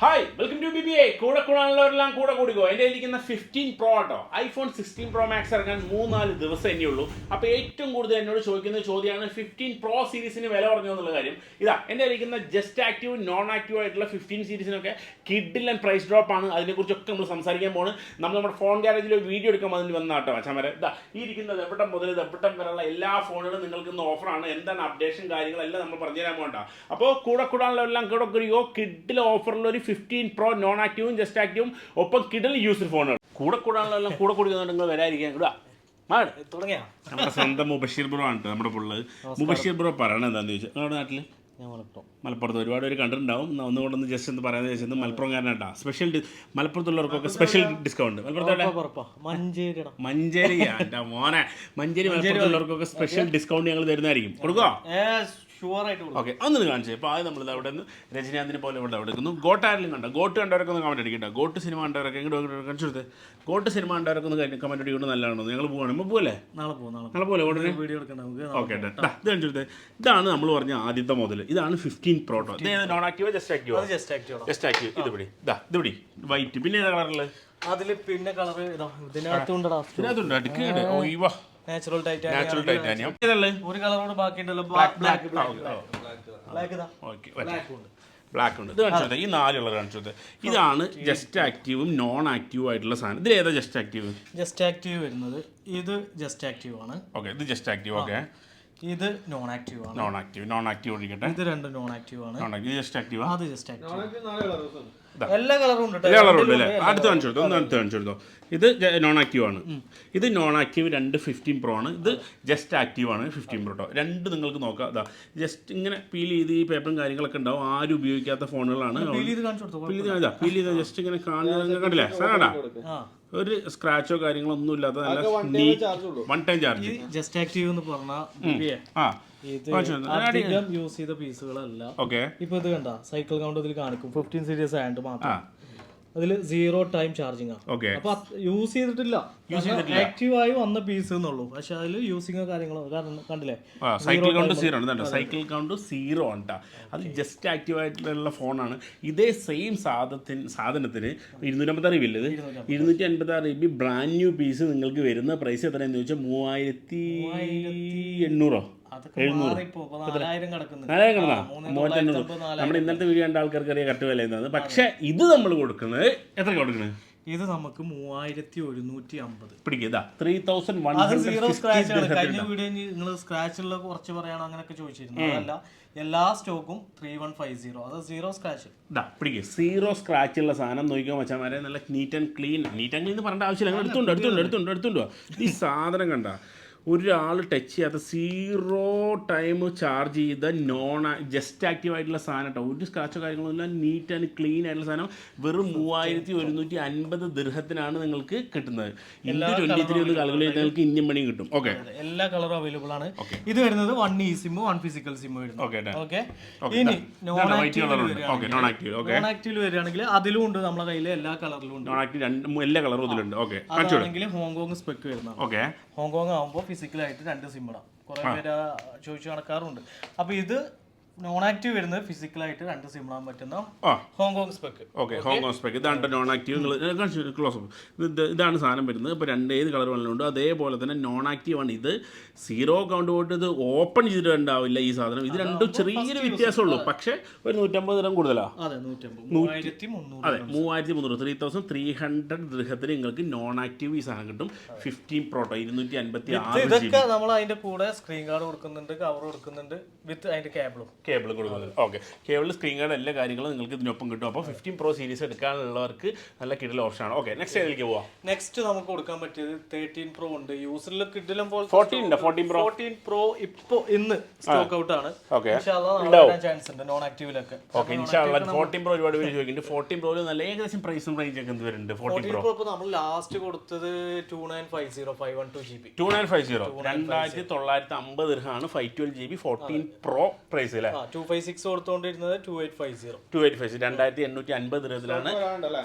Hi welcome to B B I കൂടെ കൂടാനുള്ളവരെല്ലാം കൂടെ കൂടിക്കോ. എന്റെ ഇരിക്കുന്ന ഫിഫ്റ്റീൻ പ്രോ ആട്ടോ. ഐഫോൺ സിക്സ്റ്റീൻ പ്രോ മാക്സ് ഇറങ്ങാൻ മൂന്നാൽ ദിവസം തന്നെ ഉള്ളൂ. അപ്പോൾ ഏറ്റവും കൂടുതൽ എന്നോട് ചോദിക്കുന്ന ചോദ്യമാണ് ഫിഫ്റ്റീൻ പ്രോ സീരീസിന് വില പറഞ്ഞു എന്നുള്ള കാര്യം. ഇതാ എന്റെ ഇരിക്കുന്ന ജസ്റ്റ് ആക്റ്റീവ് നോൺ ആക്റ്റീവ് ആയിട്ടുള്ള ഫിഫ്റ്റീൻ സീരീസിനൊക്കെ കിഡിൽ ആൻഡ് പ്രൈസ് ഡ്രോപ്പ് ആണ്. അതിനെക്കുറിച്ചൊക്കെ നമ്മൾ സംസാരിക്കാൻ പോകുന്നത് നമ്മൾ നമ്മുടെ ഫോൺ ഗ്യാരേജിൽ ഒരു വീഡിയോ എടുക്കാൻ അതിന് വന്ന കേട്ടോ മച്ചാമരെ ഇതാ ഈ ഇരിക്കുന്നത് ദെബട്ടം മുതൽ ദെബട്ടം വരെയുള്ള എല്ലാ ഫോണുകളും നിങ്ങൾക്ക് ഇന്ന് ഓഫറാണ് എന്താണ് അപ്ഡേഷൻ കാര്യങ്ങളെല്ലാം നമ്മൾ പറഞ്ഞു തരാൻ പോകണ്ട അപ്പോൾ കൂടെ കൂടാനുള്ളവരെല്ലാം കൂടെ കൂടിയോ കിഡിൽ ഓഫറിലൊരു ഫിഫ്റ്റീൻ പ്രോ നോൺ ആക്റ്റീവും ജസ്റ്റ് ആക്റ്റീവും ഒപ്പം കിഡിൽ യൂസർ ഫോണുകൾ കൂടെ കൂടാനുള്ള കൂടെ കുടിക്കുന്നുണ്ട് നിങ്ങൾ വരാതിരിക്കാൻ കൂടാ തുടങ്ങിയാ? നമ്മുടെ സ്വന്തം മുബഷീർ ബ്രോ ആണ് നമ്മുടെ പുള്ളത് മുബഷീർ ബ്രോ പറയണത് എന്താണെന്ന് ചോദിച്ചാൽ നാട്ടിൽ ഞാൻ മലപ്പുറം. മലപ്പുറത്ത് ഒരുപാട് പേര് കണ്ടിട്ടുണ്ടാവും. എന്നാ ഒന്നുകൊണ്ടൊന്ന് ജസ്റ്റ് ഒന്ന് പറയാന്ന് വെച്ചത് മലപ്പുറംകാരനാട്ടാ. സ്പെഷ്യൽ മലപ്പുറത്തുള്ളവർക്കൊക്കെ സ്പെഷ്യൽ ഡിസ്കൗണ്ട് മഞ്ചേരി മോനെ. മഞ്ചേരി മലപ്പുറത്തുള്ളവർക്കൊക്കെ സ്പെഷ്യൽ ഡിസ്കൗണ്ട് ഞങ്ങൾ തരുന്നതായിരിക്കും. കൊടുക്കോ? ഓക്കെ കാണിച്ചു. ഇപ്പോൾ ആദ്യം നമ്മൾ അവിടെ നിന്ന് രജനീകാന്തിനെ പോലെ ഇവിടെ അവിടെ എടുക്കുന്നു. ഗോട്ടാരിലും കണ്ട? ഗോട്ട് കണ്ടവരൊക്കെ ഒന്ന് കമന്റ് അടിക്കട്ടെ. ഗോട്ട് സിനിമ കണ്ടവരൊക്കെ എങ്ങോട്ട് കാണിച്ചു കൊടുത്ത്. ഗോട്ട് സിനിമ കണ്ടവരൊക്കെ ഒന്ന് കമന്റ് അടിക്കൊണ്ട് നല്ലതാണോ ഞങ്ങൾ പോവാണ്. നമ്മൾ പോലെ? നാളെ നാളെ പോലെ ഉടനെ വീഡിയോ എടുക്കണം നമുക്ക്. ഓക്കെ ഇത് കാണിച്ചു കൊടുത്തേ. ഇതാണ് നമ്മൾ പറഞ്ഞ ആദ്യത്തെ മുതൽ ഇതാണ് fifteen proto non active just active just active just active ഇത് പിടി. ഇതാ ഇത് പിടി. വൈറ്റ് പിന്നെ ഏതാ കളറിൽ അതിൽ പിന്നെ കളർ ഇതാ. ഇതിനകത്തുണ്ടടാ ഇതിനകത്തുണ്ട്. അടുക്കുണ്ട് ഓയ്വാ നാച്ചുറൽ നാച്ചുറൽ ടൈറ്റാനിയം ഏതാള്ളത് ഒരു കളറോട് ബാക്കിയുണ്ടല്ലോ. ബ്ലാക്ക് ബ്ലാക്ക് ഓക്കെ ബ്ലാക്ക് ഉണ്ട്. ഇത് കാണിച്ചു ഈ നാലുള്ള കാണിച്ചു ഇതാണ് ജസ്റ്റ് ആക്റ്റീവും നോൺ ആക്റ്റീവും ആയിട്ടുള്ള സാധനം. ഇതിൽ ഏതാ ജസ്റ്റ് ആക്റ്റീവ് ജസ്റ്റ് ആക്റ്റീവ് വരുന്നത്. ഇത് ജസ്റ്റ് ആക്റ്റീവ് ആണ്. ഓക്കെ ഇത് ജസ്റ്റ് ആക്റ്റീവ് ഓക്കെ ഇത് നോൺ ആക്റ്റീവ് ആണ്. നോൺ ആക്റ്റീവ് നോൺ ആക്റ്റീവ് ഒഴിക്കട്ടെ. ഇത് രണ്ടും നോൺ ആക്റ്റീവ് ആണ് നോൺ ആക്റ്റീവ് ജസ്റ്റ് ആക്റ്റീവ് അത് ജസ്റ്റ് ആക്റ്റീവ് എല്ലാ കളറും ഉണ്ട് ട്ടോ. എല്ലാ കളറും ഉണ്ട് അല്ലേ? അടുത്ത് കാണിച്ചു കൊടുത്തോ ഒന്ന് അടുത്ത് കാണിച്ചു കൊടുത്തോ ഇത് നോൺ ആക്റ്റീവ് ആണ്. ഇത് നോൺ ആക്റ്റീവ് രണ്ട് ഫിഫ്റ്റീൻ പ്രോ ആണ്. ഇത് ജസ്റ്റ് ആക്റ്റീവ് ആണ് ഫിഫ്റ്റീൻ പ്രോ കേട്ടോ രണ്ട് നിങ്ങൾക്ക് നോക്കാം. അതാ ജസ്റ്റ് ഇങ്ങനെ പീൽ ചെയ്ത് ഈ പേപ്പറും കാര്യങ്ങളൊക്കെ ഉണ്ടാവും. ആരും ഉപയോഗിക്കാത്ത ഫോണുകളാണ് ഫീൽ ചെയ്ത് കാണിച്ചു കൊടുത്തു? പീൽ ചെയ്ത് പീൽ ചെയ്ത് ജസ്റ്റ് ഇങ്ങനെ കാണുന്നത് കണ്ടില്ലേ? സാറാടാ ആ. ഒരു സ്ക്രാച്ചോ കാര്യങ്ങളോ ഒന്നും ഇല്ലാത്ത നല്ല one time charge just active എന്ന് പറഞ്ഞാൽ ആ. ഇത് അധികം യൂസ് ചെയ്ത പീസുകളല്ല ഓക്കെ. ഇപ്പൊ ഇത് കണ്ട സൈക്കിൾ കൗണ്ട് ഇതിൽ കാണിക്കും. ഫിഫ്റ്റീൻ സീരീസ് ആയതുകൊണ്ട് ആ. മാത്രം. അതിൽ സീറോ ടൈം ചാർജിങ് ആണ് ഓക്കെ അപ്പൊ യൂസ് ചെയ്തിട്ടില്ല. ആക്റ്റീവ് ആയി വന്ന പീസ് എന്നുള്ളൂ. പക്ഷെ അതിൽ യൂസിങ്ങോ കാര്യങ്ങളോ കാരണം കണ്ടില്ലേ? സൈക്കിൾ കൗണ്ട് സീറോ ആണ്. സൈക്കിൾ കൗണ്ട് സീറോ ആണ്. അത് ജസ്റ്റ് ആക്റ്റീവ് ആയിട്ടുള്ള ഫോണാണ് ഇതേ സെയിം സാധനത്തിന് സാധനത്തിന് ഇരുന്നൂറ്റമ്പത്താറ് രൂപ ബില്ല് ഇത്? ഇരുന്നൂറ്റി അൻപത്താറ് ബി ബ്രാൻഡ് ന്യൂ പീസ് നിങ്ങൾക്ക് വരുന്ന പ്രൈസ് എത്രയാണെന്ന് ചോദിച്ചാൽ മൂവായിരത്തി എണ്ണൂറോ? നാലായിരം മൂവായിരത്തി നമ്മുടെ ഇന്നത്തെ വീഡിയോ കണ്ട ആൾക്കാർക്ക് അറിയാം കട്ട് വില പക്ഷേ ഇത് നമ്മൾ കൊടുക്കുന്നത് എത്ര കൊടുക്കുന്നത് ഇത് നമുക്ക് മൂവായിരത്തി ഒരുന്നൂറ്റി അമ്പത്. പിടിക്കുക three thousand one zero scratch ആണ്. കഴിഞ്ഞ വീഡിയോ നിങ്ങൾ സ്ക്രാച്ചുള്ള കുറച്ച് പറയണം അങ്ങനെയൊക്കെ ചോദിച്ചിരുന്നു. അതല്ല എല്ലാ സ്റ്റോക്കും ത്രീ വൺ ഫൈവ് സീറോ അത് സീറോ സ്ക്രാച്ച് ഇതാ പിടിക്കുക സീറോ സ്ക്രാച്ച് ഉള്ള സാധനം നോക്കിയോ മച്ചാമാരെ. നല്ല neat and clean neat and clean എന്ന് പറയേണ്ട ആവശ്യമില്ല. അങ്ങനെ എടുത്തുണ്ട് എടുത്തുണ്ട് എടുത്തുണ്ട് എടുത്തുണ്ടോ. ഈ സാധനം കണ്ട. ഒരാൾ ടച്ച് ചെയ്യാത്ത സീറോ ടൈം ചാർജ് ചെയ്ത നോൺ ജസ്റ്റ് ആക്റ്റീവ് ആയിട്ടുള്ള സാധനം കേട്ടോ ഒരു സ്ക്രാച്ചോ കാര്യങ്ങളൊന്നുമില്ല ഇല്ല. നീറ്റ് ആൻഡ് ക്ലീൻ ആയിട്ടുള്ള സാധനം. വെറും മൂവായിരത്തി ഒരുന്നൂറ്റി അൻപത് ദൃഹത്തിനാണ് നിങ്ങൾക്ക് കിട്ടുന്നത്. എല്ലാ ട്വന്റി ത്രീ ഒന്ന് കാൽക്കുലേറ്റ് ചെയ്താൽ നിങ്ങൾക്ക് ഇന്ത്യൻ മണി കിട്ടും. ഓക്കെ എല്ലാ കളറും അവൈലബിൾ ആണ്. ഇത് വരുന്നത് one e sim one physical sim വരുന്നത് ഓക്കെ ഓക്കെ ഇനി നോൺ ആക്റ്റീവ് വരികയാണെങ്കിൽ അതിലും ഉണ്ട് നമ്മുടെ കയ്യിൽ എല്ലാ കളറിലും ഉണ്ട്. എല്ലാ കളറും ഇതിലുണ്ട്. ഓക്കെ ആണെങ്കിലും ഹോങ്കോങ് സ്പെക്ക് വരുന്നത് ഓക്കെ ഹോങ്കോങ് ആകുമ്പോൾ ഫിസിക്കലായിട്ട് രണ്ട് സിം ഇടാം കുറെ പേര് ചോദിച്ചു കണക്കാറുണ്ട്. അപ്പൊ ഇത് നോൺ ആക്റ്റീവ് വരുന്നത് ഫിസിക്കലായിട്ട് രണ്ട് സിം ഇടാൻ പറ്റുന്ന Hong Kong spec okay Hong Kong spec ഇതാണ് നോൺ ആക്റ്റീവ് ക്ലോസ് ഇത് ഇതാണ് സാധനം വരുന്നത്. ഇപ്പോൾ രണ്ട് ഏത് കളർ വേണമെങ്കിലും അതേപോലെ തന്നെ നോൺ ആക്റ്റീവ് ആണ്. ഇത് സീറോ കൗണ്ട് പോയിട്ട് ഇത് ഓപ്പൺ ചെയ്തിട്ട് ഉണ്ടാവില്ല ഈ സാധനം. ഇത് രണ്ടും ചെറിയൊരു വ്യത്യാസമുള്ളൂ. പക്ഷേ ഒരു നൂറ്റമ്പത് തരം കൂടുതലാണ് അതെ മൂവായിരത്തി മുന്നൂറ് ത്രീ തൗസൻഡ് ത്രീ ഹൺഡ്രഡ് ദൃഹത്തിന് നിങ്ങൾക്ക് നോൺ ആക്റ്റീവ് ഈ സാധനം കിട്ടും. ഫിഫ്റ്റീൻ പ്രോട്ടോ ഇരുന്നൂറ്റി അൻപത്തി ആറ് ഇതൊക്കെ നമ്മൾ അതിന്റെ കൂടെ സ്ക്രീൻ കാർഡ് കൊടുക്കുന്നുണ്ട് കവർ കൊടുക്കുന്നുണ്ട് വിത്ത് അതിന്റെ കേബിളും കേബിൾ കൊടുക്കുന്നത്. ഓക്കെ. കേബിൾ സ്ക്രീൻ കാർഡ് എല്ലാ കാര്യങ്ങളും നിങ്ങൾക്ക് ഇതിനൊപ്പം കിട്ടും. അപ്പോൾ ഫിഫ്റ്റീൻ പ്രോ സീരീസ് എടുക്കാനുള്ളവർക്ക് നല്ല കിടൽ ഓപ്ഷനാണ്. ഓക്കെ നെക്സ്റ്റ് ഏതിലേക്ക് പോവാം? നെക്സ്റ്റ് നമുക്ക് കൊടുക്കാൻ പറ്റിയത് തേർട്ടീൻ പ്രോ ഉണ്ട്. യൂസറിൽ കിഡിലും പോലെ ഫോർട്ടീൻ ഉണ്ട്? ഫോർട്ടീൻ പ്രോ ഫോർട്ടീൻ പ്രോ ഇപ്പോൾ ഇന്ന് സ്റ്റോക്ക് ഔട്ട് ആണ്. ഓക്കെ. ചാൻസ് ഉണ്ട്? നോൺ ആക്റ്റീവിലൊക്കെ ഓക്കെ ഇൻഷാള്ള ഫോർട്ടീൻ പ്രോ ഒരുപാട് പേര് ചോദിക്കുന്നുണ്ട്. ഫോർട്ടീൻ പ്രോയിൽ നല്ല ഏകദേശം പ്രൈസും റേഞ്ച് ഒക്കെ എന്ത് വരുന്നുണ്ട്? ഫോർട്ടീൻ പ്രോ ഇപ്പൊ ഇപ്പൊ നമ്മൾ ലാസ്റ്റ് കൊടുത്തത് two nine five zero five one two G B two nine five zero രണ്ടായിരത്തി തൊള്ളായിരത്തി അമ്പത് ആണ് five twelve G B fourteen pro price അല്ലേ? Two five six കൊടുത്തോണ്ടിരുന്നത് two eight five zero two eight five രണ്ടായിരത്തി എണ്ണൂറ്റി അൻപത് രൂപത്തിലാണ്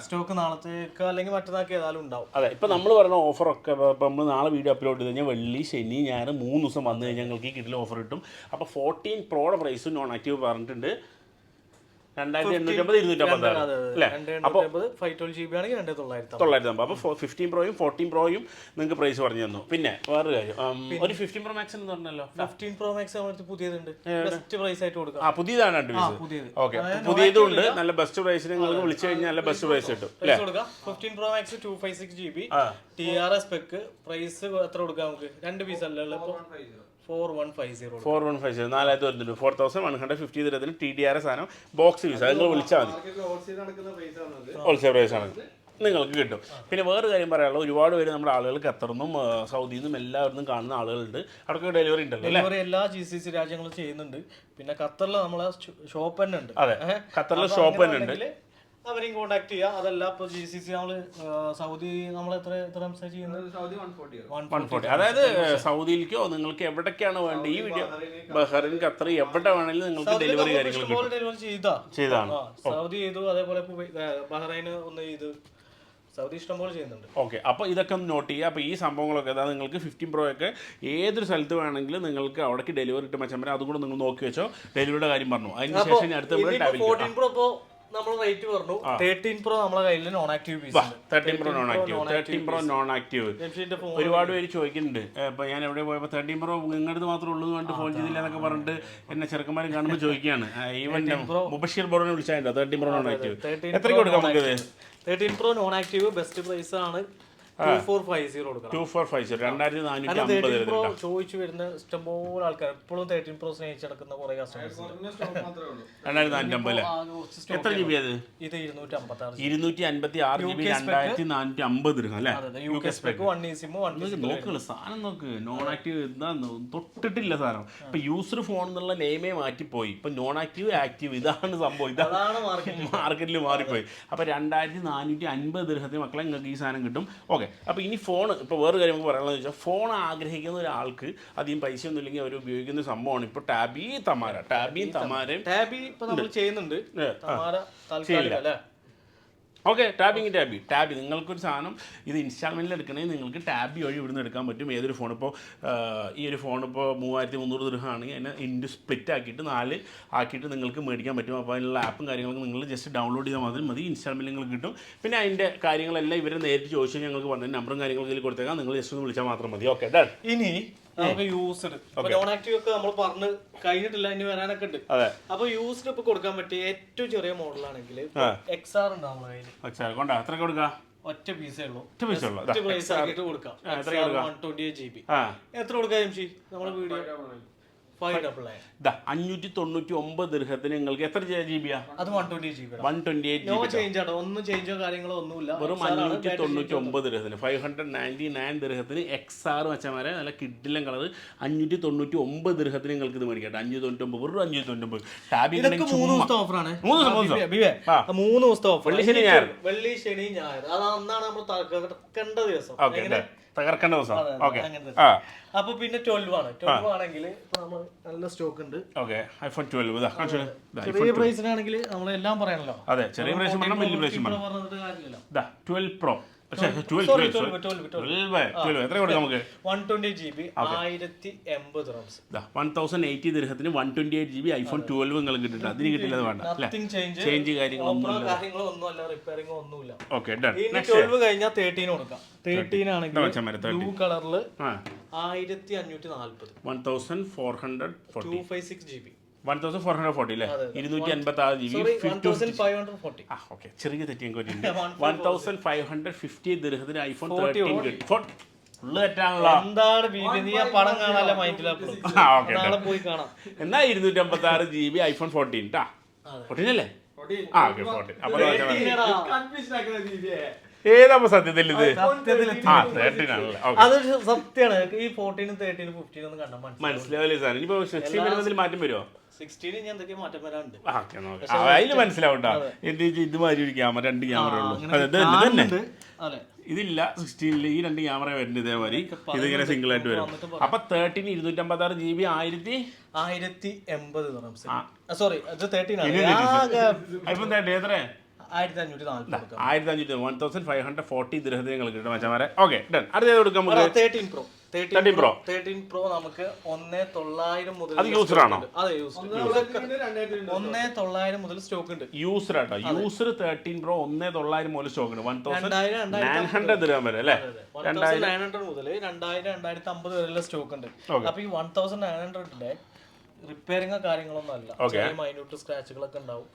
സ്റ്റോക്ക് നാളത്തേക്ക് അല്ലെങ്കിൽ മറ്റന്നാൾക്ക് ഏതായാലും ഉണ്ടാവും. അതെ ഇപ്പൊ നമ്മൾ പറഞ്ഞ ഓഫറൊക്കെ ഒക്കെ നമ്മൾ നാളെ വീഡിയോ അപ്ലോഡ് ചെയ്ത് കഴിഞ്ഞാൽ വെള്ളി ശനി ഞായർ മൂന്ന് ദിവസം വന്നു കഴിഞ്ഞാൽ ഞങ്ങൾക്ക് ഈ കിട്ടിൽ ഓഫർ കിട്ടും. അപ്പോൾ ഫോർട്ടീൻ പ്രോയുടെ പ്രൈസും നോൺ ആക്റ്റീവ് പറഞ്ഞിട്ടുണ്ട്. രണ്ടായിരത്തി എണ്ണൂറ്റമ്പത് ഇരുന്നൂറ്റമ്പത് അല്ലേ? അപ്പോൾ ഫൈവ് ട്വൽവ് ജി ബി ആണെങ്കിൽ രണ്ട് തൊള്ളായിരത്തി തൊള്ളായിരത്തി അമ്പത്. അപ്പോൾ ഫിഫ്റ്റീൻ പ്രോയും ഫോർട്ടീൻ പ്രോയും നിങ്ങൾക്ക് പ്രൈസ് പറഞ്ഞു തന്നു. പിന്നെ വേറൊരു കാര്യം. ഒരു ഫിഫ്റ്റീൻ പ്രോ മാക്സ് എന്ന് പറഞ്ഞല്ലോ. ഫിഫ്റ്റീൻ പ്രോ മാക്സ് നമ്മുടെ പുതിയതുണ്ട്. ബെസ്റ്റ് പ്രൈസ് ആയിട്ട് കൊടുക്കാം. ആ പുതിയതാണ് രണ്ട് ഓക്കെ പുതിയതുണ്ട് നല്ല ബെസ്റ്റ് പ്രൈസിന് നിങ്ങൾക്ക് വിളിച്ചു കഴിഞ്ഞാൽ നല്ല ബെസ്റ്റ് പ്രൈസ് കിട്ടും. അല്ലേ? Price fifteen pro max two five six G B T R spec price എത്ര കൊടുക്കാം നമുക്ക്? രണ്ട് പീസ് അല്ലല്ലോ ഉള്ളത് four one five zero four one five zero. നാലായിരത്തി വരുന്നുണ്ട് four thousand one hundred fifty തരത്തിൽ ടി ഡി ആർ സാധനം. ബോക്സ് പീസ് അത് നിങ്ങൾ വിളിച്ചാൽ മതി. ഹോൾസെയിൽ പ്രൈസ് ആണ്. നിങ്ങൾക്ക് കിട്ടും. പിന്നെ വേറെ കാര്യം പറയാനുള്ളത് ഒരുപാട് പേര് നമ്മുടെ ആളുകൾ ഖത്തറിന്നും സൗദിയിൽ നിന്നും എല്ലാവരും കാണുന്ന ആളുകളുണ്ട്. അവിടെ ഡെലിവറി ഉണ്ട് അല്ലേ? ഡെലിവറി എല്ലാ ജി സി സി രാജ്യങ്ങളും ചെയ്യുന്നുണ്ട്. പിന്നെ ഖത്തറിൽ നമ്മളെ ഷോപ്പ് തന്നെ ഉണ്ട്. അതെ. ഖത്തറിൽ ഷോപ്പ് തന്നെ ഉണ്ട്. അവരെയും കോണ്ടാക്ട് ചെയ്യുക അതല്ല ഇപ്പൊ ജി സി സി നമ്മൾ സൗദി നമ്മൾ എത്ര എത്ര സംസാരിക്കുന്നത് അതായത് സൗദിയിലേക്കോ നിങ്ങൾക്ക് എവിടേക്കാണ് വേണ്ടത്? ഈ വീഡിയോ ബഹ്റിൻ ഖത്തർ എവിടെ വേണമെങ്കിലും നിങ്ങൾക്ക് ഡെലിവറി കാര്യങ്ങൾ ഡെലിവറി ചെയ്താ. ചെയ്താണ്. സൗദി ചെയ്തു അതേപോലെ ബഹ്റൈന് ഒന്ന് ചെയ്തു. സൗദി ഇഷ്ടം പോലെ ചെയ്യുന്നുണ്ട്. ഓക്കെ അപ്പോൾ ഇതൊക്കെ ഒന്ന് നോട്ട് ചെയ്യുക. അപ്പോൾ ഈ സംഭവങ്ങളൊക്കെ അതായത് നിങ്ങൾക്ക് ഫിഫ്റ്റീൻ പ്രോ ഒക്കെ ഏതൊരു സ്ഥലത്ത് വേണമെങ്കിലും നിങ്ങൾക്ക് അവിടേക്ക് ഡെലിവറി കിട്ടും മച്ചമ്പരം അതും കൂടെ നിങ്ങൾ നോക്കി വെച്ചോ. ഡെലിവറിയുടെ കാര്യം പറഞ്ഞു. അതിന് ശേഷം അടുത്ത നമ്മൾ ടാബിൽ ഫോർട്ടീൻ പ്രോ നമ്മൾ റേറ്റ് പറഞ്ഞു. തേർട്ടീൻ പ്രോ നമ്മളെ കയ്യിൽ non active piece thirteen pro non active thirteen pro non active ഒരുപാട് പേര് ചോദിക്കുന്നുണ്ട്. ഇപ്പൊ ഞാൻ എവിടെ പോയപ്പോൾ തേർട്ടീൻ പ്രോ നിങ്ങളുടെ മാത്രം ഉള്ളൂ പറഞ്ഞിട്ട് ഫോൺ ചെയ്തില്ല എന്നൊക്കെ പറഞ്ഞിട്ട് എന്നെ ചെറുക്കന്മാരും കാണുമ്പോൾ ചോദിക്കുകയാണ്. ഈവൻ മുബഷീർ ബോർഡിനെ വിളിച്ചാൽ തേർട്ടീൻ പ്രോ നോൺ ആക്റ്റീവ് എത്ര കൊടുക്കാം നമുക്ക്? Thirteen pro non active best price ആണ്. ടു ഫോർ ഫൈവ് സീറോ രണ്ടായിരത്തി നാനൂറ്റി അമ്പത് ചോദിച്ചു വരുന്ന ഇഷ്ടംപോലെ ആൾക്കാർ എപ്പോഴും തേർട്ടീൻ പ്രോ സ്നേഹിച്ച് നടക്കുന്ന കുറെ കസ്റ്റമേഴ്സ് രണ്ടായിരത്തി നാനൂറ്റി അമ്പത് എത്ര ജി ബി അത്? ഇത് ഇരുന്നൂറ്റി അമ്പത്തി ആറ് ഇരുന്നൂറ്റി അൻപത്തി ആറ് ജി ബി രണ്ടായിരത്തി നാനൂറ്റി അമ്പത് രൂപ അല്ലേ? U K spec one sim one നോക്കുള്ളൂ സാധനം നോക്ക്. നോൺ ആക്റ്റീവ് തൊട്ടിട്ടില്ല സാധനം. ഇപ്പൊ യൂസർ ഫോൺ എന്നുള്ള നെയിമേ മാറ്റിപ്പോയി. ഇപ്പൊ നോൺ ആക്റ്റീവ് ആക്റ്റീവ് ഇതാണ് സംഭവം. ഇതാണ് മാർക്കറ്റിൽ മാറിപ്പോയി. അപ്പൊ രണ്ടായിരത്തി നാനൂറ്റി അൻപത് ദൃഹത്തിന് മക്കളെ നിങ്ങൾക്ക് ഈ സാധനം കിട്ടും. ഓക്കെ അപ്പോൾ ഇനി ഫോൺ ഇപ്പോൾ വേറെ കാര്യം നമുക്ക് പറയാനുള്ളത് വെച്ചാൽ ഫോൺ ആഗ്രഹിക്കുന്ന ഒരാൾക്ക് അധികം പൈസ ഒന്നും ഇല്ലെങ്കിൽ അവർ ഉപയോഗിക്കുന്ന സംഭവമാണ് ഇപ്പോൾ Tabby Tamara. Tabby Tamara Tabby ഇപ്പോൾ നമ്മൾ ചെയ്യുന്നുണ്ട്. തമാര ഓക്കെ ടാബിങ് ടാബി ടാബി നിങ്ങൾക്കൊരു സാധനം ഇത് ഇൻസ്റ്റാൾമെന്റിൽ എടുക്കണമെങ്കിൽ നിങ്ങൾക്ക് ടാബി വഴി ഇവിടുന്ന് എടുക്കാൻ പറ്റും. ഏതൊരു ഫോൺ ഇപ്പോൾ ഈ ഒരു ഫോൺ ഇപ്പോൾ മൂവായിരത്തി മുന്നൂറ് ദൃഹമാണെങ്കിൽ അതിനെ ഇൻഡു സ്പ്ലിറ്റ് ആക്കിയിട്ട് നാല് ആക്കിയിട്ട് നിങ്ങൾക്ക് മേടിക്കാൻ പറ്റും. അപ്പോൾ അതിനുള്ള ആപ്പും കാര്യങ്ങളൊക്കെ നിങ്ങൾ ജസ്റ്റ് ഡൗൺലോഡ് ചെയ്താൽ മാത്രം മതി. ഇൻസ്റ്റാൾമെന്റ് നിങ്ങൾക്ക് കിട്ടും. പിന്നെ അതിന്റെ കാര്യങ്ങളെല്ലാം ഇവരെ നേരിട്ട് ചോദിച്ചാൽ ഞങ്ങൾക്ക് പറഞ്ഞു നമ്പറും കാര്യങ്ങളൊക്കെ ഇതിൽ കൊടുത്തേക്കാം. നിങ്ങൾ ജസ്റ്റ് ഒന്ന് വിളിച്ചാൽ മാത്രം മതി. ഓക്കെ ഡൺ ഇനി നമുക്ക് യൂസ്ഡ് നോൺ ആക്റ്റീവ് ഒക്കെ നമ്മൾ പറഞ്ഞ് കഴിഞ്ഞിട്ടില്ല ഇനി വരാനൊക്കെ ഉണ്ട്. അതെ. അപ്പൊ യൂസ്ഡ് ഇപ്പൊ കൊടുക്കാൻ പറ്റിയ ഏറ്റവും ചെറിയ മോഡലാണെങ്കിൽ എക്സ് ആർ ഉണ്ട് നമ്മളെ കയ്യിൽ എത്ര കൊടുക്കാം? ഒറ്റ പീസേ ഉള്ളൂ. ഒറ്റ പീസ് ഉള്ളൂ. ഒറ്റ പ്രൈസ് ആക്കിയിട്ട് കൊടുക്കാം. One twenty eight G B ആ. എത്ര കൊടുക്കാം എം സി നമ്മുടെ വീഡിയോ? അഞ്ഞൂറ്റി തൊണ്ണൂറ്റി ഒമ്പത് ദൃഹത്തിന് നിങ്ങൾക്ക് എത്ര ജി ബിയാ അത് one twenty G B one eight ആട്ടോ. ഒന്നും ചേഞ്ചോ കാര്യങ്ങളോ ഒന്നുമില്ല. വെറും അഞ്ഞൂറ്റി തൊണ്ണൂറ്റി ഒമ്പത് ദൃഹത്തിന്. ഫൈവ് ഹൺഡ്രഡ് നയന്റി നയൻ ദൃഹത്തിന് എക്സ് ആർ വെച്ചമാരെ നല്ല കിഡിലും കളർ അഞ്ഞൂറ്റി തൊണ്ണൂറ്റി ഒമ്പത് ദൃഹത്തിന് നിങ്ങൾക്ക് ഇത് മേടിക്കട്ടെ അഞ്ഞൂറ്റി തൊണ്ണൂറ്റി ഒമ്പത് വെറും അഞ്ഞൂറ്റി തൊണ്ണൂറ്റി ടാബി മൂന്ന് ദിവസത്തെ ഓഫറാണ് മൂന്ന് ദിവസം, മൂന്ന് ദിവസത്തെ ഓഫർ വെള്ളി, ശനി, ഞായർ. വെള്ളി ശനി ഞായർ. അത് അന്നാണ് നമ്മൾ തകർക്കേണ്ട ദിവസം? തകർക്കേണ്ട ദിവസം. ഓക്കെ ആ. അപ്പൊ പിന്നെ ട്വൽവ് ആണ്. ട്വൽവ് ആണെങ്കിൽ നമ്മൾ നല്ല സ്റ്റോക്ക് ഉണ്ട്. ഓക്കെ ഐഫോൺ ട്വൽവ് ചെറിയ പ്രൈസിനാണെങ്കിൽ നമ്മൾ എല്ലാം പറയണല്ലോ. അതെ ചെറിയ പ്രൈസ് പറഞ്ഞാൽ വലിയ പ്രൈസ് പറഞ്ഞിട്ട് കാര്യമില്ലല്ലോ ട്വൽവ് പ്രോ പക്ഷേ ട്വൽവ് ട്വൽവ് 12, 12, 12. ട്വൽവ് എത്ര കൊടുക്കാം നമുക്ക്? വൺ ട്വന്റി ജി ബി ആയിരത്തി എൺപത് റംസ് one thousand eighty ദൃഹത്തിന് one twenty eight G B iPhone twelve നിങ്ങൾക്ക് കിട്ടില്ല അതിന് കിട്ടില്ല അത് വേണ്ട ചേഞ്ച് കാര്യങ്ങളൊന്നും റിപ്പയറിംഗോ ഒന്നുമില്ല. ഓക്കെ ട്വൽവ് കഴിഞ്ഞാൽ തേർട്ടീൻ കൊടുക്കാം. തേർട്ടീൻ ആണെങ്കിൽ ബ്ലൂ കളറിൽ ആ. ആയിരത്തി അഞ്ഞൂറ്റി നാല്പത് one thousand four hundred two five six G B one thousand four hundred forty അല്ലേ ഇരുന്നൂറ്റി അൻപത്തി ആറ് ജി ബി ആ ഓക്കെ ചെറിയ തെറ്റിയും കൂടി one thousand five hundred fifty ദൃഹത്തിന് iPhone thirteen കിട്ടും. എന്നാ ഇരുന്നൂറ്റി അമ്പത്തി ആറ് ജി ബി ഐഫോൺ ഫോർട്ടീൻ ട്ടാ? ഫോർട്ടീൻ അല്ലേ? ആ ഓക്കെ ഫോർട്ടീൻ അപ്പൊ ഏതാ സത്യത്തിൽ ഇത്? അത് സത്യമാണ്. ഈ ഫോർട്ടീനും തേർട്ടീനും ഫിഫ്റ്റീനും മനസ്സിലാവില്ലേ. സാറിന് ഇനിയിപ്പോ സിക്സ്റ്റീൻ വരുന്നതിൽ മാറ്റം വരുമോ സിക്സ്റ്റീന് ഞാൻ എന്തൊക്കെ മാറ്റം വരാനുണ്ട്. ആ ഓക്കെ നോക്കാം. അതിൽ മനസ്സിലാവട്ടാ എന്ത് ഒരു ക്യാമറ രണ്ട് ക്യാമറ ഉള്ളൂ. ഇതില്ല സിക്സ്റ്റീനിൽ ഈ രണ്ട് ക്യാമറ വരുന്നത് ഇതേമാതിരി. ഇതിങ്ങനെ സിംഗിൾ ആയിട്ട് വരും. അപ്പൊ തേർട്ടീൻ ഇരുന്നൂറ്റമ്പത്തി ആറ് ജി ബി ആയിരത്തി? ആയിരത്തി എൺപത് സോറി അത് തേർട്ടീൻ എത്ര ആയിരത്തി അഞ്ഞൂറ്റി നാല്പത് ആയിരത്തി അഞ്ഞൂറ്റി one thousand five hundred forty ദൃഹത്തിന് കിട്ടും മച്ചമാരെ. ഓക്കെ ഡൺ അടുത്ത കൊടുക്കാം thirteen pro thirteen pro thirteen pro നമുക്ക് ഒന്നേ തൊള്ളായിരം മുതൽ അത് യൂസർ ആണോ? അതെ യൂസർ ഒന്നേ തൊള്ളായിരം മുതൽ സ്റ്റോക്ക് ഉണ്ട്. യൂസർ ആട്ടോ യൂസർ തേർട്ടീൻ പ്രോ ഒന്നേ തൊള്ളായിരം മുതൽ സ്റ്റോക്ക് ഉണ്ട്. വൺ തൗസൻഡ് രണ്ടായിരം നയൻ ഹൺഡ്രഡ് ദിർഹം വരെ അല്ലേ? വൺ തൗസൻഡ് നയൻ ഹൺഡ്രഡ് മുതൽ രണ്ടായിരം രണ്ടായിരത്തി അമ്പത് വരെയുള്ള സ്റ്റോക്ക് ഉണ്ട്. അപ്പൊ ഈ വൺ തൗസൻഡ് നയൻ ഹൺഡ്രഡിന്റെ റിപ്പയറിംഗോ കാര്യങ്ങളൊന്നും അല്ല. മൈന്യൂട്ട് സ്ക്രാച്ചുകളൊക്കെ ഉണ്ടാവും.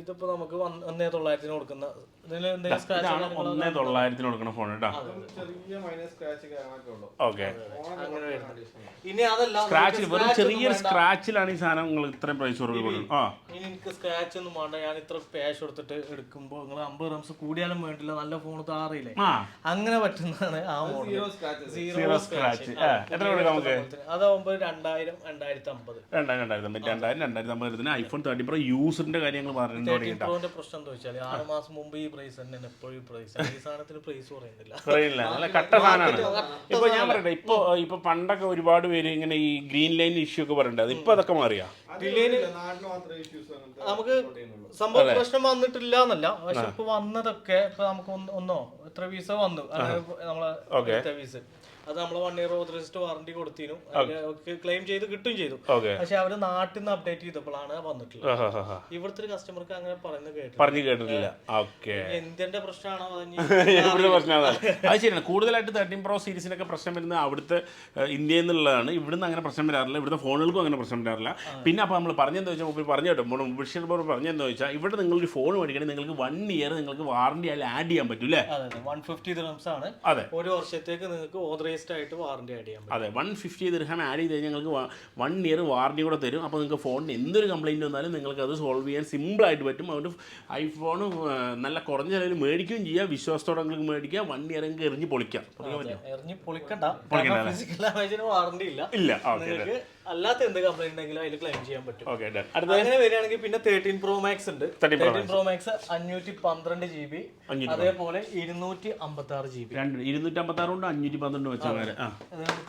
ഇതിപ്പോ നമുക്ക് ഒന്നേ തൊള്ളായിരത്തിന് കൊടുക്കുന്ന ഒന്നേ തൊള്ളായിരത്തിന് കൊടുക്കുന്ന ഫോൺ കേട്ടോ ചെറിയ മൈനസ് സ്ക്രാച്ച് കാര്യങ്ങളൊക്കെ ഉള്ളൂ. ഓക്കെ. ഇനി അതല്ല സ്ക്രാച്ചിൽ വെറും ചെറിയൊരു സ്ക്രാച്ചിലാണ് ഈ സാധനം നിങ്ങൾ ഇത്രയും പ്രൈസ് കൊടുക്കുന്നത് ആ. ഇനി എനിക്ക് സ്ക്രാച്ച് ഒന്നും വേണ്ട. ഞാൻ ഇത്ര ക്യാഷ് കൊടുത്തിട്ട് എടുക്കുമ്പോൾ നിങ്ങൾ അമ്പത് റംസ് കൂടിയാലും വേണ്ടില്ല. നല്ല ഫോൺ താറിയില്ലേ? അങ്ങനെ പറ്റുന്നതാണ് ആ മോഡൽ സീറോ സ്ക്രാച്ച് എത്ര കൊടുക്കാം നമുക്ക്? അതാവുമ്പോ രണ്ടായിരം രണ്ടായിരത്തി അമ്പത് രണ്ടായിരം രണ്ടായിരത്തി അമ്പത് രണ്ടായിരം രണ്ടായിരത്തി അമ്പത് ഐഫോൺ തേർട്ടി പ്രോ യൂസറിന്റെ കാര്യങ്ങൾ പറഞ്ഞു തുടങ്ങിയിട്ടാ പ്രോന്റെ പ്രശ്നം എന്താ വെച്ചാൽ ആറ് മാസം മുമ്പ് ഈ പ്രൈസ് തന്നെയാണ് എപ്പോഴും പ്രൈസ് ഈ സാധനത്തിന് പ്രൈസ് പറയുന്നില്ല പറയില്ല നല്ല കട്ട സാധനമാണ്. ഇപ്പൊ ഞാൻ പറയട്ടെ ഇപ്പൊ ഇപ്പൊ പണ്ടൊക്കെ ഒരുപാട് പേര് ഇങ്ങനെ ഈ ഗ്രീൻ ലൈൻ ഇഷ്യൂ ഒക്കെ പറയണ്ടത് ഇപ്പൊ അതൊക്കെ മാറിയാ? നമുക്ക് സംഭവ പ്രശ്നം വന്നിട്ടില്ല എന്നല്ല. പക്ഷെ ഇപ്പൊ വന്നതൊക്കെ ഇപ്പൊ നമുക്ക് ഒന്നോ എത്ര വീസ വന്നു. നമ്മളെ വീസ് അത് നമ്മളെ വൺ ഇയർ ഓതറൈസ്ഡ് വാറണ്ടി കൊടുത്തിരുന്നു. ക്ലെയിം ചെയ്ത് കിട്ടും ചെയ്തു. പക്ഷെ അവർ നാട്ടിൽ നിന്ന് അപ്ഡേറ്റ് ചെയ്തപ്പോഴാണ് വന്നിട്ടുള്ളത്. ഇവിടുത്തെ ഒരു കസ്റ്റമർക്ക് അങ്ങനെ പറയുന്നത് കേട്ടു പറഞ്ഞു കേട്ടിട്ടില്ല. ഓക്കെ എന്തിന്റെ പ്രശ്നമാണോ അത് ശരിയാണ്. കൂടുതലായിട്ട് തേർട്ടീൻ പ്രോ സീരീസിനൊക്കെ പ്രശ്നം വരുന്നത് അവിടുത്തെ ഇന്ത്യയിൽ നിന്നുള്ളതാണ്. ഇവിടുന്ന് അങ്ങനെ പ്രശ്നം വരാറില്ല. ഇവിടുത്തെ ഫോണുകൾക്കും അങ്ങനെ പ്രശ്നം വരാറില്ല. പിന്നെ അപ്പോൾ നമ്മൾ പറഞ്ഞെന്ന് വെച്ചാൽ മുമ്പിൽ പറഞ്ഞു കേട്ടോ. വിഷയം ബഷീർ ബോർ പറഞ്ഞെന്ന് വെച്ചാൽ ഇവിടെ നിങ്ങൾ ഒരു ഫോൺ മേടിക്കണമെങ്കിൽ നിങ്ങൾക്ക് വൺ ഇയർ നിങ്ങൾക്ക് വാറണ്ടി അതിൽ ആഡ് ചെയ്യാൻ പറ്റും അല്ലേ വൺ ഫിഫ്റ്റി ആണ്. അതെ. ഒരു വർഷത്തേക്ക് നിങ്ങൾക്ക് ഓതറൈസ്ഡ് ആയിട്ട് വാറണ്ടി ആഡ് ചെയ്യാം അതെ വൺ ഫിഫ്റ്റി ദിർഹം ആഡ് ചെയ്ത് കഴിഞ്ഞാൽ നിങ്ങൾക്ക് വൺ ഇയർ വാറണ്ടി കൂടെ തരും. അപ്പോൾ നിങ്ങൾക്ക് ഫോണിന് എന്തൊരു കംപ്ലൈന്റ് വന്നാലും നിങ്ങൾക്ക് അത് സോൾവ് ചെയ്യാൻ സിമ്പിളായിട്ട് പറ്റും. അതുകൊണ്ട് ഐഫോൺ നല്ല കുറഞ്ഞ ചിലവിൽ മേടിക്കുകയും ചെയ്യാം. വിശ്വാസത്തോടെ നിങ്ങൾക്ക് മേടിക്കുക വൺ ഇയർ നിങ്ങൾക്ക് എറിഞ്ഞ് പൊളിക്കാം. എറിഞ്ഞ് പൊളിക്കണ്ട. ഫിസിക്കൽ ഡാമേജിന് വാറണ്ടി ഇല്ല. ഇല്ല. ഓക്കെ അല്ലാത്ത എന്ത് കംപ്ലൈന്റ് ഉണ്ടെങ്കിലും അതിൽ ക്ലെയിം ചെയ്യാൻ പറ്റും. ഓക്കെ ഡൺ അടുത്ത അങ്ങനെ വരികയാണെങ്കിൽ പിന്നെ തേർട്ടീൻ പ്രോ മാക്സ് ഉണ്ട്. 13 Pro തേർട്ടീൻ പ്രോ മാക്സ് അഞ്ഞൂറ്റി പന്ത്രണ്ട് ജി ബി അതേപോലെ ഇരുന്നൂറ്റി അമ്പത്തി ആറ് ജി ബി രണ്ട് ആറ് കൊണ്ട് അഞ്ഞൂറ്റി പന്ത്രണ്ട് വെച്ചാൽ ആ.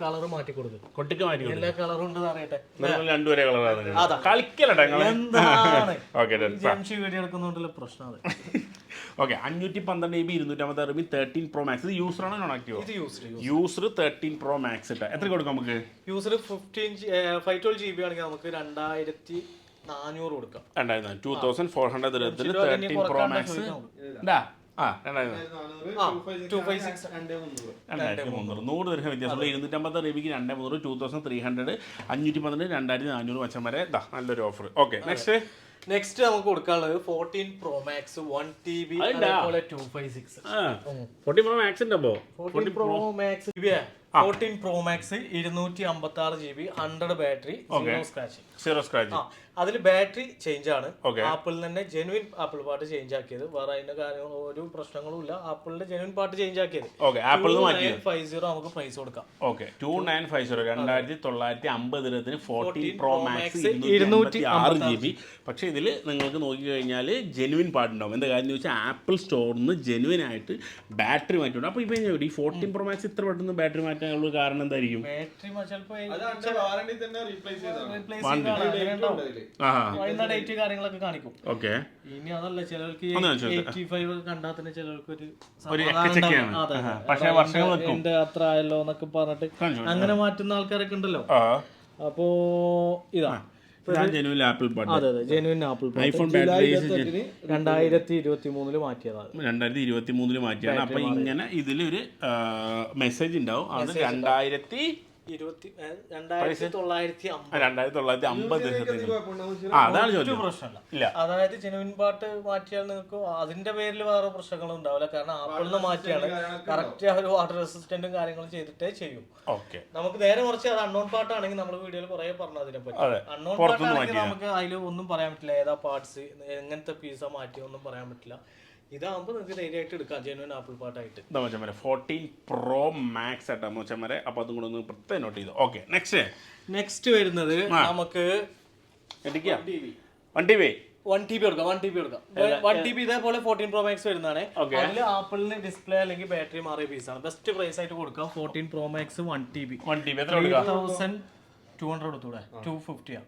കളർ മാറ്റി കൊടുക്കും. കൊട്ടിക്ക് മാറ്റി കൊടുക്കും. എല്ലാ കളറും ഉണ്ട് അറിയട്ടെ. നിങ്ങൾ രണ്ടുപേരെ കളറാണ് കളിക്കലട്ടെ ഓക്കെ ഡൺ ജംഷി വീഡിയോ പ്രശ്നം അത്. ഓക്കെ അഞ്ഞൂറ്റി പന്ത്രണ്ട് ജി ബി ഇരുന്നൂറ്റമ്പത് ബി തേർട്ടീൻ പ്രോ മാക്സ് ഇത് user non active user thirteen pro max ഇട്ട. എത്ര കൊടുക്കാം നമുക്ക്? User fifteen five twelve G B ആണെങ്കിൽ നമുക്ക് രണ്ടായിരത്തി നാനൂറ് കൊടുക്കാം രണ്ടായിരത്തി ടൂ തൗസൻഡ് ഫോർ ഹൺഡ്രഡ് ദിർഹത്തിന് തേർട്ടീൻ പ്രോ മാക്സ്. ഉണ്ടാ നൂറ് വ്യത്യാസമുള്ള. ഇരുന്നൂറ്റമ്പത് രൂപയ്ക്ക് രണ്ടേ മുന്നൂറ് ടൂ തൗസൻഡ് ത്രീ ഹൺഡ്രഡ് അഞ്ഞൂറ്റി പന്ത്രണ്ട് രണ്ടായിരത്തി നാനൂറ് വച്ചം വരെ ദാ നല്ലൊരു ഓഫർ ഓക്കെ നെക്സ്റ്റ് നെക്സ്റ്റ് നമുക്ക് കൊടുക്കാനുള്ളത് fourteen pro max one T B അതേപോലെ two five six forty pro മാക്സിന്റെ ഉണ്ട്? Fourteen pro max fourteen pro max ഇരുന്നൂറ്റി അമ്പത്തി ആറ് G B hundred battery zero scratch zero scratch അതിൽ ബാറ്ററി ചേഞ്ച് ആണ്. Apple തന്നെ ജെനുവിൻ ആപ്പിൾ പാർട്ട് ചേഞ്ച് ആക്കിയത്. വേറെ അതിന്റെ കാര്യങ്ങൾ ഒരു പ്രശ്നങ്ങളും ഇല്ല. ആപ്പിളിന്റെ ജെനുവിൻ പാർട്ട് ചേഞ്ച് ആക്കിയത്. മാറ്റി ഫൈവ് സീറോ നമുക്ക് പ്രൈസ് കൊടുക്കാം. Okay two nine five zero രണ്ടായിരത്തി തൊള്ളായിരത്തി അമ്പത് ദിനത്തിന് ഫോർട്ടീൻ പ്രോ മാക്സ് Max ഇരുന്നൂറ്റി ആറ് ജി ബി പക്ഷെ ഇതിൽ നിങ്ങൾക്ക് നോക്കി കഴിഞ്ഞാൽ ജെനുവിൻ പാട്ടുണ്ടാവും എന്താ കാര്യം ചോദിച്ചാൽ ആപ്പിൾ സ്റ്റോറിൽ നിന്ന് ജെനുവിൻ ആയിട്ട് ബാറ്ററി മാറ്റിട്ടുണ്ട് അപ്പോൾ ഇപ്പൊ ഈ ഫോർട്ടീൻ പ്രോ മാക്സ് ഇത്ര പെട്ടെന്ന് ബാറ്ററി മാറ്റാനുള്ള കാരണം എന്തായിരിക്കും? ബാറ്ററി ഡേറ്റ് കാര്യങ്ങളൊക്കെ കാണിക്കും. ഓക്കെ. ഇനി അതല്ല ചിലർക്ക്? എയ്റ്റി ഫൈവ് കണ്ടാൽ തന്നെ ചിലർക്ക് ഒരു പക്ഷേ വർഷങ്ങൾ എന്റെ-. അത്ര ആയല്ലോ എന്നൊക്കെ പറഞ്ഞിട്ട് അങ്ങനെ മാറ്റുന്ന ആൾക്കാരൊക്കെ ഉണ്ടല്ലോ. അപ്പോ ഇതാ. അതെ അതെ ജെനുവിൻ ആപ്പിൾ ഐഫോൺ ബാറ്ററി രണ്ടായിരത്തി ഇരുപത്തി മൂന്നിൽ മാറ്റിയതാണ്. രണ്ടായിരത്തി ഇരുപത്തി മൂന്നിൽ മാറ്റിയാണ് അപ്പൊ ഇങ്ങനെ ഇതിലൊരു മെസ്സേജ് ഉണ്ടാവും. അത് രണ്ടായിരത്തി ഇരുപത്തി ഏ, രണ്ടായിരത്തി തൊള്ളായിരത്തി അമ്പത് രണ്ടായിരത്തി തൊള്ളായിരത്തി അമ്പത് ദിവസത്തിന് കുഴപ്പമുണ്ടാവും ആ അതാണ് ഒരു ചോദ്യം. പ്രശ്നമില്ല. ഇല്ല. അതായത് ജെനുവിൻ പാട്ട് മാറ്റിയാൽ നിങ്ങൾക്ക് അതിന്റെ പേരിൽ വേറെ പ്രശ്നങ്ങളും ഉണ്ടാവില്ല. കാരണം ആപ്പിളിൽ നിന്ന് മാറ്റിയാണ് കറക്റ്റ് ഒരു വാട്ടർ റെസിസ്റ്റന്റും കാര്യങ്ങളും ചെയ്തിട്ടേ ചെയ്യും. ഓക്കെ. നമുക്ക് നേരെ കുറച്ച് അത് അൺനോൺ പാട്ടാണെങ്കിൽ നമ്മൾ വീഡിയോയിൽ കുറെ പറഞ്ഞു അതിനെ പറ്റി. അൺനോൺ പാട്ടാണെങ്കിൽ നമുക്ക് അതിൽ ഒന്നും പറയാൻ പറ്റില്ല. ഏതാ പാർട്സ് എങ്ങനത്തെ പീസാ മാറ്റി ഒന്നും പറയാൻ പറ്റില്ല. ഇതാകുമ്പോൾ നിങ്ങൾക്ക് ധൈര്യമായിട്ട് എടുക്കാം. ജെനുവൻ ആപ്പിൾ പാട്ടായിട്ട് എന്താ മോച്ചന്മാരെ ഫോർട്ടീൻ പ്രോ മാക്സ് ആട്ടാ മോച്ചന്മാരെ. അപ്പോൾ അതും കൂടെ ഒന്ന് പ്രത്യേകം നോട്ട് ചെയ്തു. ഓക്കെ നെക്സ്റ്റ് നെക്സ്റ്റ് വരുന്നത് നമുക്ക് one T B one T B കൊടുക്കാം വൺ ടി ബി കൊടുക്കാം വൺ ടി ബി ഇതേപോലെ ഫോർട്ടീൻ പ്രോ മാക്സ് വരുന്നതാണ്. അതിൽ ആപ്പിളിന് ഡിസ്പ്ലേ അല്ലെങ്കിൽ ബാറ്ററി മാറിയ പീസാണ് ബെസ്റ്റ് പ്രൈസ് ആയിട്ട് കൊടുക്കാം. Fourteen pro max one T B one T B എത്ര തൗസൻഡ് ടു ഹൺഡ്രഡ് കൊടുത്തൂടെ? Two ഫിഫ്റ്റിയാണ്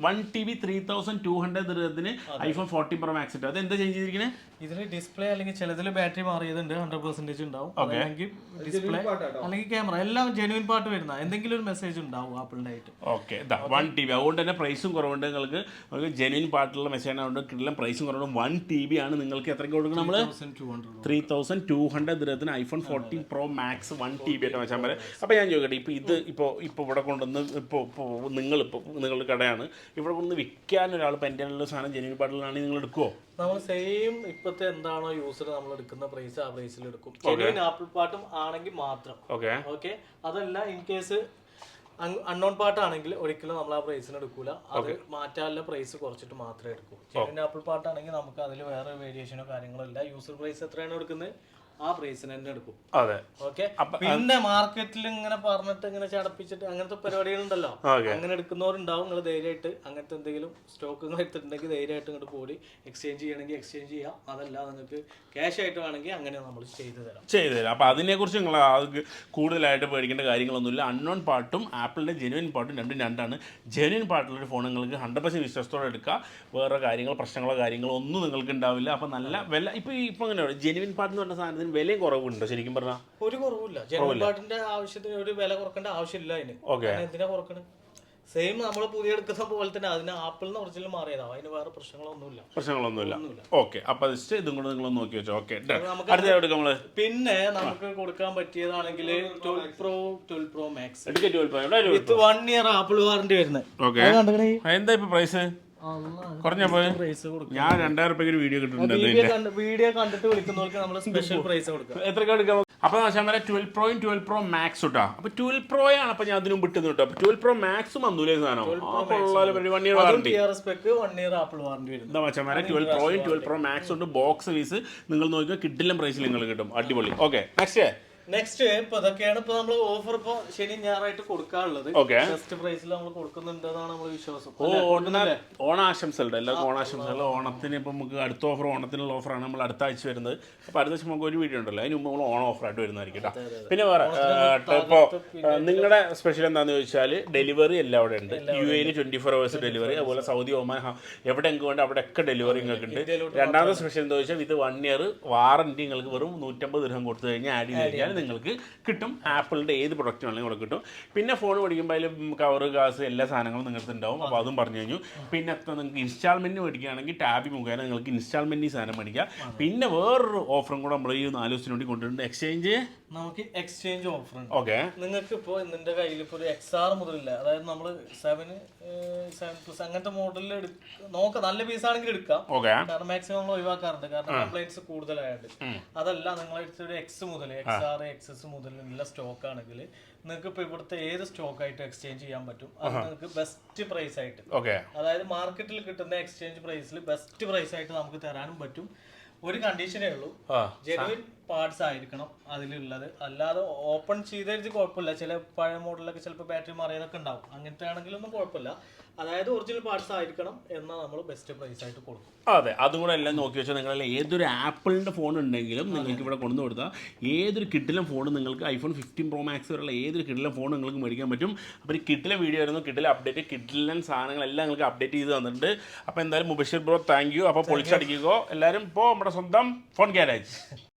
one T B three thousand two hundred iPhone fourteen pro max അത്. എന്താ ചേഞ്ച് ചെയ്തിരിക്കുന്നത് ഇതിൽ ഡിസ്പ്ലേ അല്ലെങ്കിൽ ചിലതിൽ ബാറ്ററി മാറിയതുണ്ട് ഹൺഡ്രഡ് പെർസെന്റേജ് ഉണ്ടാവും. അല്ലെങ്കിൽ ഡിസ്പ്ലേ അല്ലെങ്കിൽ ക്യാമറ എല്ലാം ജെനുവിൻ പാർട്ട് വരുന്ന എന്തെങ്കിലും ഒരു മെസ്സേജ് ഉണ്ടാവും ആപ്പിളിന്റെ ആയിട്ട്. ഓക്കെ വൺ ടി ബി അതുകൊണ്ട് തന്നെ പ്രൈസും കുറവുണ്ട്. നിങ്ങൾക്ക് നിങ്ങൾക്ക് ജെന്യൂൻ പാർട്ടുള്ള മെസ്സേജ് ആയതുകൊണ്ട് കിട്ടുന്ന പ്രൈസും കുറവുണ്ട്. വൺ ടി ബി ആണ് നിങ്ങൾക്ക് എത്രയ്ക്ക് കൊടുക്കണം നമ്മൾ thousand two hundred three thousand two hundred ദൃഹത്തിന് iPhone fourteen pro max one T B ആയിട്ട് വെച്ചാൽ അപ്പോൾ ഞാൻ ചോദിക്കട്ടെ ഇപ്പോൾ ഇത് ഇപ്പോൾ ഇപ്പോൾ ഇവിടെ കൊണ്ടുവന്ന് ഇപ്പോൾ ഇപ്പോൾ നിങ്ങളിപ്പോൾ നിങ്ങളുടെ കടയാണ്. ഇവിടെ കൊണ്ടുവന്ന് വിൽക്കാൻ ഒരാൾ ഇപ്പോൾ എന്റെ ഉള്ള സാധനം ജെന്യൂൻ പാർട്ടിലാണെങ്കിൽ നിങ്ങൾ എടുക്കുമോ നമ്മൾ സെയിം ഇപ്പത്തെ എന്താണോ യൂസർ നമ്മൾ എടുക്കുന്ന പ്രൈസ് ആ പ്രൈസിൽ എടുക്കും. ജെനുവിൻ ആപ്പിൾ പാട്ടും ആണെങ്കിൽ മാത്രം. ഓക്കെ ഓക്കെ അതല്ല ഇൻ കേസ് അൺനോൺ പാട്ടാണെങ്കിൽ ഒരിക്കലും നമ്മൾ ആ പ്രൈസിന് എടുക്കൂല. അത് മാറ്റാനുള്ള പ്രൈസ് കുറച്ചിട്ട് മാത്രമേ എടുക്കൂ. ചെറിയ ആപ്പിൾ പാട്ടാണെങ്കിൽ നമുക്ക് അതിൽ വേറെ വേരിയേഷനോ കാര്യങ്ങളോ ഇല്ല. യൂസർ പ്രൈസ് എത്രയാണ് എടുക്കുന്നത്? ആ പ്രൈസിന് തന്നെ എടുക്കും. അതെ. ഓക്കെ പിന്നെ മാർക്കറ്റിൽ ഇങ്ങനെ പറഞ്ഞിട്ട് ഇങ്ങനെ ചടപ്പിച്ചിട്ട് അങ്ങനത്തെ പരിപാടികളുണ്ടല്ലോ. അങ്ങനെ എടുക്കുന്നവരുണ്ടാവും. നിങ്ങൾ ധൈര്യമായിട്ട് അങ്ങനത്തെ എന്തെങ്കിലും സ്റ്റോക്ക് എടുത്തിട്ടുണ്ടെങ്കിൽ ധൈര്യമായിട്ട് ഇങ്ങോട്ട് പോയി എക്സ്ചേഞ്ച് ചെയ്യണമെങ്കിൽ എക്സ്ചേഞ്ച് ചെയ്യാം. അതല്ല നിങ്ങൾക്ക് ക്യാഷ് ആയിട്ട് വേണമെങ്കിൽ അങ്ങനെ നമ്മൾ ചെയ്തു തരാം. ചെയ്തു തരാം. അപ്പോൾ അതിനെക്കുറിച്ച് നിങ്ങൾ കൂടുതലായിട്ട് പേടിക്കേണ്ട കാര്യങ്ങളൊന്നുമില്ല. അൺനോൺ പാട്ടും ആപ്പിളിന്റെ ജെനുവിൻ പാട്ടും രണ്ടും രണ്ടാണ്. ജെനുവിൻ പാട്ടുള്ളൊരു ഫോൺ നിങ്ങൾക്ക് ഹൺഡ്രഡ് പെർസെന്റ് വിശ്വാസത്തോടെ എടുക്കുക വേറെ കാര്യങ്ങൾ പ്രശ്നങ്ങളോ കാര്യങ്ങളോ ഒന്നും നിങ്ങൾക്ക് ഉണ്ടാവില്ല അപ്പോൾ നല്ല വില ഇപ്പോൾ ഇപ്പോൾ എങ്ങനെയാണ് ജെനുവിൻ പാട്ട് എന്ന് പറഞ്ഞ സാധനത്തിന് വിലയും കുറവുണ്ടോ? ശരിക്കും പറഞ്ഞാൽ ഒരു കുറവില്ല. ജനപാട്ടിന്റെ പാട്ടിന്റെ ആവശ്യത്തിന് ഒരു വില കുറക്കേണ്ട ആവശ്യമില്ല അതിന്. കാരണം എന്തിനാ കുറക്കണ്? സെയിം നമ്മൾ പുതിയ എടുക്കുന്ന പോലെ തന്നെ അതിന് ആപ്പിളിന് ഒറിജിനൽ മാറിയതാവും. അതിന് വേറെ പ്രശ്നങ്ങളൊന്നുമില്ല. പ്രശ്നങ്ങളൊന്നുമില്ല. ഓക്കെ. അപ്പൊ ജസ്റ്റ് ഇതും കൂടെ നിങ്ങൾ നോക്കി വെച്ചോ. ഓക്കെ പിന്നെ നമുക്ക് കൊടുക്കാൻ പറ്റിയതാണെങ്കിൽ twelve pro twelve pro max with one year apple warranty വരുന്നത്. എന്താ ഇപ്പൊ പ്രൈസ് കൊടുക്കും. ഞാൻ രണ്ടായിരം രൂപയ്ക്ക് ഒരു വീഡിയോ കിട്ടുന്നുണ്ട് വീഡിയോ കണ്ട് കണ്ടിട്ട് വിളിക്കുന്നവർക്ക് നമ്മൾ സ്പെഷ്യൽ പ്രൈസ് കൊടുക്കാം. എത്ര എടുക്കാം? അപ്പോൾ വെച്ചാൽ ട്വൽവ് പ്രോയും ട്വൽവ് പ്രോ മാക്സ് കേട്ടോ അപ്പോൾ ട്വൽവ് പ്രോ ആണ് അപ്പോൾ ഞാൻ അതിനും വിട്ടുന്നു കേട്ടോ അപ്പോൾ ട്വൽവ് പ്രോ മാക്സും വന്നൂലേ സാധനം? One year warranty one year apple warranty വരും എന്താ വെച്ചാൽ ട്വൽവ് പ്രോയും ട്വൽവ് പ്രോ മാക്സ് ഉണ്ട്. ബോക്സ് ഫീസ് നിങ്ങൾ നോക്കിയാൽ കിട്ടില്ല പ്രൈസിൽ നിങ്ങൾ കിട്ടും. അടിപൊളി. ഓക്കെ നെക്സ്റ്റ് നെക്സ്റ്റ് ഇപ്പൊ ഇതൊക്കെയാണ് ഇപ്പൊ നമ്മൾ ഓഫർ ഇപ്പൊ ശനി ഞായറായിട്ട് കൊടുക്കാനുള്ളത്. ഫസ്റ്റ് ബെസ്റ്റ് പ്രൈസിൽ നമ്മൾ കൊടുക്കുന്നുണ്ട് എന്നാണ് നമ്മുടെ വിശ്വാസം. ഓണാശംസകളുടെ എല്ലാവർക്കും ഓണാശംസകൾ ഓണത്തിന് ഇപ്പൊ നമുക്ക് അടുത്ത ഓഫർ ഓണത്തിനുള്ള ഓഫറാണ് നമ്മൾ അടുത്ത ആഴ്ച വരുന്നത്. അപ്പൊ അടുത്ത ആഴ്ച നമുക്ക് ഒരു വീഡിയോ ഉണ്ടല്ലോ. അതിന് മുമ്പ് നമ്മൾ ഓണം ഓഫറായിട്ട് വരുന്നതായിരിക്കും കേട്ടോ. പിന്നെ വേറെ ഇപ്പോ നിങ്ങളുടെ സ്പെഷ്യൽ എന്താണെന്ന് ചോദിച്ചാൽ ഡെലിവറി എല്ലാം അവിടെ ഉണ്ട്. യു എയിൽ ട്വന്റി ഫോർ അവേഴ്സ് ഡെലിവറി അതുപോലെ സൗദി ഒമാൻ എവിടെ എങ്കിൽ വേണ്ട അവിടെയൊക്കെ ഡെലിവറി നിങ്ങൾക്ക് ഉണ്ട്. രണ്ടാമത്തെ സ്പെഷ്യൽ എന്താ വെച്ചാൽ ഇത് വൺ ഇയർ വാറന്റി നിങ്ങൾക്ക് വെറും നൂറ്റമ്പത് ദിർഹം കൊടുത്തു കഴിഞ്ഞാൽ ആഡ് ചെയ്ത് കഴിഞ്ഞാൽ നിങ്ങൾക്ക് കിട്ടും. ആപ്പിളിന്റെ ഏത് പ്രൊഡക്റ്റ് വേണമെങ്കിലും ഇവിടെ കിട്ടും. പിന്നെ ഫോൺ മേടിക്കുമ്പോൾ അതിൽ കവർ ഗ്ലാസ് എല്ലാ സാധനങ്ങളും നിങ്ങൾക്ക് ഉണ്ടാവും. അപ്പോൾ അതും പറഞ്ഞു കഴിഞ്ഞു. പിന്നെ എത്ര നിങ്ങൾക്ക് ഇൻസ്റ്റാൾമെന്റ് മേടിക്കുകയാണെങ്കിൽ ടാബി മുഖേന നിങ്ങൾക്ക് ഇൻസ്റ്റാൾമെന്റ് ഈ സാധനം മേടിക്കാം. പിന്നെ വേറൊരു ഓഫറും കൂടെ നമ്മൾ ഈ നാല് ദിവസത്തിന് വേണ്ടി കൊണ്ടുവരുന്നുണ്ട്. എക്സ്ചേഞ്ച് നമുക്ക് എക്സ്ചേഞ്ച് ഓഫർ ഉണ്ട്. ഓക്കെ നിങ്ങൾക്ക് ഇപ്പോൾ നിന്റെ കയ്യിൽ ഇപ്പോൾ ഒരു എക്സ് ആർ മുതലില്ല. അതായത് നമ്മൾ സെവന് സെവൻ പ്ലസ് അങ്ങനത്തെ മോഡലിൽ നോക്ക നല്ല പീസ് ആണെങ്കിൽ എടുക്കാം. കാരണം മാക്സിമം നമ്മൾ ഒഴിവാക്കാറുണ്ട്. കാരണം കംപ്ലൈൻസ് കൂടുതലായത് അതല്ല നിങ്ങളെ അടുത്ത് ഒരു എക്സ് മുതൽ എക്സ് ആർ എക്സ് എസ് മുതൽ ഉള്ള സ്റ്റോക്ക് ആണെങ്കിൽ നിങ്ങൾക്ക് ഇപ്പോൾ ഇവിടുത്തെ ഏത് സ്റ്റോക്ക് ആയിട്ട് എക്സ്ചേഞ്ച് ചെയ്യാൻ പറ്റും? അത് നിങ്ങൾക്ക് ബെസ്റ്റ് പ്രൈസ് ആയിട്ട്. അതായത് മാർക്കറ്റിൽ കിട്ടുന്ന എക്സ്ചേഞ്ച് പ്രൈസിൽ ബെസ്റ്റ് പ്രൈസ് ആയിട്ട് നമുക്ക് തരാനും പറ്റും. ഒരു കണ്ടീഷനേ ഉള്ളൂ. ജെനുവിൻ പാർട്സ് ആയിരിക്കണം അതിലുള്ളത്. അല്ലാതെ ഓപ്പൺ ചെയ്തെഴുതി കുഴപ്പമില്ല. ചില പഴയ മോഡലൊക്കെ ചിലപ്പോൾ ബാറ്ററി മാറിയതൊക്കെ ഉണ്ടാവും. അങ്ങനത്തെ ആണെങ്കിലൊന്നും കുഴപ്പമില്ല. അതായത് ഒറിജിനൽ പാർട്സ് ആയിരിക്കണം എന്നാ നമ്മൾ ബെസ്റ്റ് പ്രൈസ് ആയിട്ട് കൊടുക്കും. അതെ അതുകൂടെ എല്ലാം നോക്കി വെച്ചാൽ നിങ്ങൾ ഏതൊരു ആപ്പിളിന്റെ ഫോൺ ഉണ്ടെങ്കിലും നിങ്ങൾക്ക് ഇവിടെ കൊണ്ടു കൊടുത്താൽ ഏതൊരു കിട്ടിലും ഫോൺ നിങ്ങൾക്ക് ഐഫോൺ ഫിഫ്റ്റീൻ പ്രോ മാക്സ് വരെയുള്ള ഏതൊരു കിട്ടിലും ഫോൺ നിങ്ങൾക്ക് മേടിക്കാൻ പറ്റും. അപ്പോൾ ഈ കിട്ടിലെ വീഡിയോ ആയിരുന്നു കിട്ടിലെ അപ്ഡേറ്റ് കിട്ടിലൻ സാധനങ്ങളെല്ലാം നിങ്ങൾക്ക് അപ്ഡേറ്റ് ചെയ്ത് തന്നിട്ടുണ്ട്. അപ്പോൾ എന്തായാലും മുബഷീർ ബ്രോ താങ്ക് യു അപ്പോൾ പൊളിച്ചടിക്കുക. എല്ലാവരും ഇപ്പോൾ നമ്മുടെ സ്വന്തം ഫോൺ ഗ്യാരേജ്